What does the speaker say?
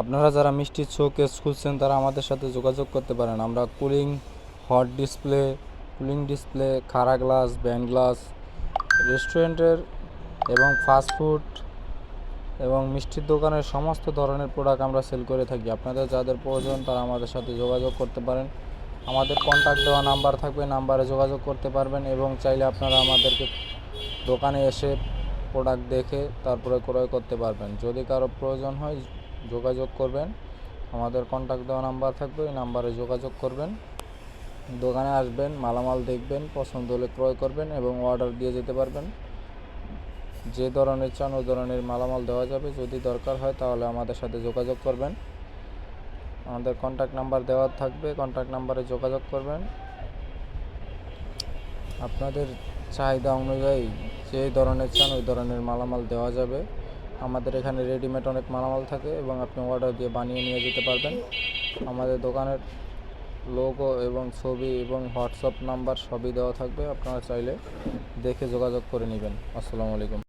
আপনারা যারা মিষ্টির শোকেস খুঁজছেন, তারা আমাদের সাথে যোগাযোগ করতে পারেন। আমরা cooling hot display cooling display খাড়া গ্লাস ব্যান্ড গ্লাস রেস্টুরেন্টের এবং ফাস্টফুড এবং মিষ্টির দোকানের সমস্ত ধরনের প্রোডাক্ট আমরা সেল করে থাকি। আপনাদের যাদের প্রয়োজন, তারা আমাদের সাথে যোগাযোগ করতে পারেন। আমাদের কন্ট্যাক্ট দেওয়া নাম্বার থাকবে নাম্বারে যোগাযোগ করতে পারবেন এবং চাইলে আপনারা আমাদেরকে দোকানে এসে প্রোডাক্ট দেখে তারপরে ক্রয় করতে পারবেন। যদি কারও প্রয়োজন হয় যোগাযোগ করবেন। আমাদের কন্ট্যাক্ট দেওয়া নাম্বার থাকবে ওই নাম্বারে যোগাযোগ করবেন। দোকানে আসবেন, মালামাল দেখবেন, পছন্দ হলে ক্রয় করবেন এবং অর্ডার দিয়ে যেতে পারবেন। যে ধরনের চান ওই ধরনের মালামাল দেওয়া যাবে। যদি দরকার হয় তাহলে আমাদের সাথে যোগাযোগ করবেন। আমাদের কন্ট্যাক্ট নাম্বার দেওয়া থাকবে কন্ট্যাক্ট নাম্বারে যোগাযোগ করবেন। আপনাদের চাহিদা অনুযায়ী যে ধরনের চান ওই ধরনের মালামাল দেওয়া যাবে। আমাদের এখানে রেডিমেড অনেক মালামাল থাকে এবং আপনি অর্ডার দিয়ে বানিয়ে নিয়ে যেতে পারবেন। আমাদের দোকানের লোগো এবং ছবি এবং হোয়াটসঅ্যাপ নাম্বার সবই দেওয়া থাকবে। আপনারা চাইলে দেখে যোগাযোগ করে নেবেন। আসসালামু আলাইকুম।